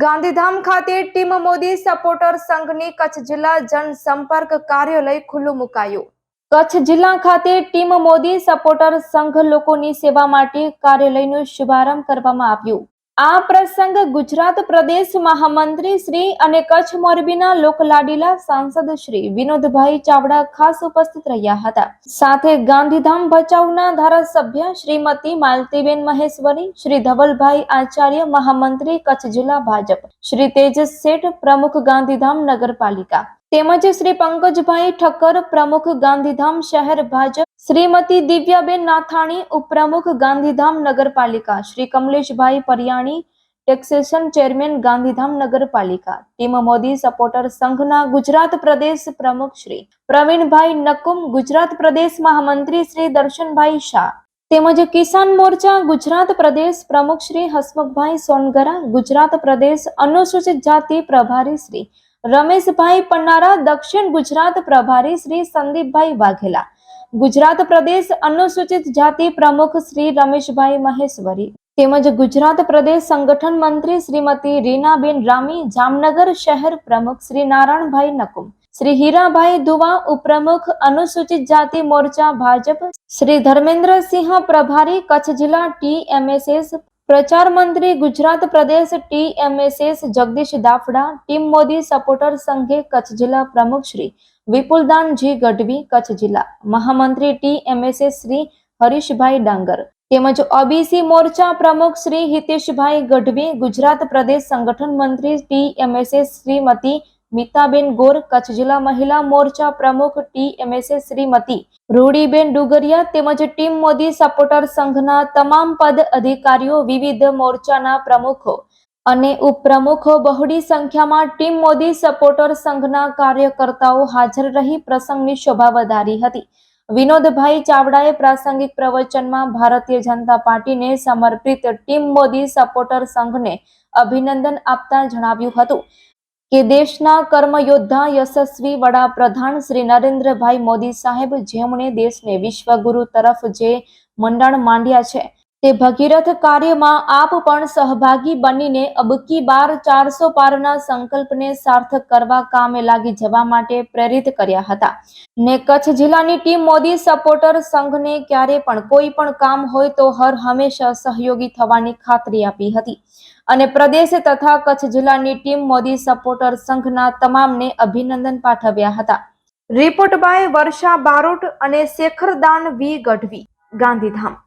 ગાંધીધામ ખાતે team Modi supporter સંઘની કચ્છ જિલ્લા જનસંપર્ક કાર્યાલય ખુલ્લું મુકાયું. કચ્છ જિલ્લા ખાતે ટીમ મોદી સપોર્ટર સંઘ લોકોની સેવા માટે કાર્યાલયનો શુભારંભ કરવામાં આવ્યું. આ પ્રસંગ ગુજરાત પ્રદેશ મહામંત્રી શ્રી અને કચ્છ મોરબીના લોકલાડીલા સાંસદ શ્રી વિનોદભાઈ ચાવડા ખાસ ઉપસ્થિત રહ્યા હતા. સાથે ગાંધીધામ ભચાઉના ધારાસભ્ય શ્રીમતી માલતીબેન મહેશ્વરી, શ્રી ધવલભાઈ આચાર્ય મહામંત્રી કચ્છ જિલ્લા ભાજપ, શ્રી તેજ શેઠ પ્રમુખ ગાંધીધામ નગરપાલિકા, તેમજ શ્રી પંકજભાઈ ઠક્કર પ્રમુખ ગાંધીધામ શહેર ભાજપ શ્રીમતી દિવ્યાબેન નાથાણી ઉપપ્રમુખ ગાંધીધામ નગરપાલિકા, શ્રી કમલેશભાઈ પરિયાણી, ટેક્સેશન ચેરમેન ગાંધીધામ નગરપાલિકા, ટીમ મોદી સપોર્ટર સંઘના ગુજરાત પ્રદેશ પ્રમુખ શ્રી, પ્રવીણભાઈ નકુમ ગુજરાત પ્રદેશ મહામંત્રી શ્રી દર્શનભાઈ શાહ, તેમજ કિસાન મોરચા ગુજરાત પ્રદેશ પ્રમુખ શ્રી હસમુખભાઈ સોનગરા, ગુજરાત પ્રદેશ અનુસૂચિત જાતિ પ્રભારી શ્રી રમેશભાઈ પન્નારા, દક્ષિણ ગુજરાત પ્રભારી શ્રી સંદીપભાઈ વાઘેલા ગુજરાત પ્રદેશ અનુસૂચિત જાતિ પ્રમુખ શ્રી રમેશભાઈ મહેશ્વરી તેમજ ગુજરાત પ્રદેશ સંગઠન મંત્રી શ્રીમતી રીનાબેન રામી, જામનગર શહેર પ્રમુખ શ્રી નારાયણભાઈ નકુમ, શ્રી હીરાભાઈ દુવા ઉપપ્રમુખ અનુસૂચિત જાતિ મોરચા ભાજપ, શ્રી ધર્મેન્દ્રસિંહ પ્રભારી કચ્છ જિલ્લા ટીએમએસએસ પ્રચાર મંત્રી ગુજરાત પ્રદેશ TMSS Jagdish Daphda, team Modi supporter સંઘે Kutch જિલ્લા પ્રમુખ શ્રી વિપુલદાનજી ગઢવી, કચ્છ જિલ્લા મહામંત્રી ટીએમએસએસ શ્રી હરીશભાઈ ડાંગર તેમજ ઓબીસી મોરચા પ્રમુખ શ્રી હિતેશભાઈ ગઢવી, ગુજરાત પ્રદેશ સંગઠન મંત્રી ટીએમએસએસ શ્રીમતી મીતાબેન ગોર, કચ્છ જિલ્લા મહિલા મોરચા પ્રમુખ ટીએમએસએ શ્રીમતી રૂડીબેન ડુગરિયા તેમજ ટીમ મોદી સપોર્ટર સંઘના તમામ પદ અધિકારીઓ વિવિધ મોરચાના પ્રમુખો અને ઉપપ્રમુખો બહોળી સંખ્યામાં ટીમ મોદી સપોર્ટર સંઘના કાર્યકર્તાઓ હાજર રહી પ્રસંગની શોભા વધારી હતી. વિનોદભાઈ ચાવડાએ પ્રાસંગિક પ્રવચનમાં ભારતીય જનતા પાર્ટીને સમર્પિત ટીમ મોદી સપોર્ટર સંઘને અભિનંદન આપતા જણાવ્યું હતું. કે દેશના કર્મયોદ્ધા યશસ્વી વડાપ્રધાન શ્રી નરેન્દ્રભાઈ મોદી સાહેબ જેમણે દેશને વિશ્વગુરુ તરફ જે મંડાણ માંડ્યા છે તે ભગીરથ કાર્યમાં આપ પણ સહભાગી બનીને અબકી બાર ચારસો પારના સંકલ્પને સાર્થક કરવા કામે લાગી જવા માટે પ્રેરિત કર્યા હતા. ને કચ્છ જિલ્લાની ટીમ મોદી સપોર્ટર સંઘને ક્યારે પણ કોઈ પણ કામ હોય તો હર હંમેશા સહયોગી થવાની ખાતરી આપી હતી. અને પ્રદેશ તથા કચ્છ જિલ્લાની ટીમ મોદી સપોર્ટર સંઘના તમામને અભિનંદન પાઠવ્યા હતા. રિપોર્ટ બાય વર્ષા બારોટ અને શેખરદાન વી ગઢવી, ગાંધીધામ.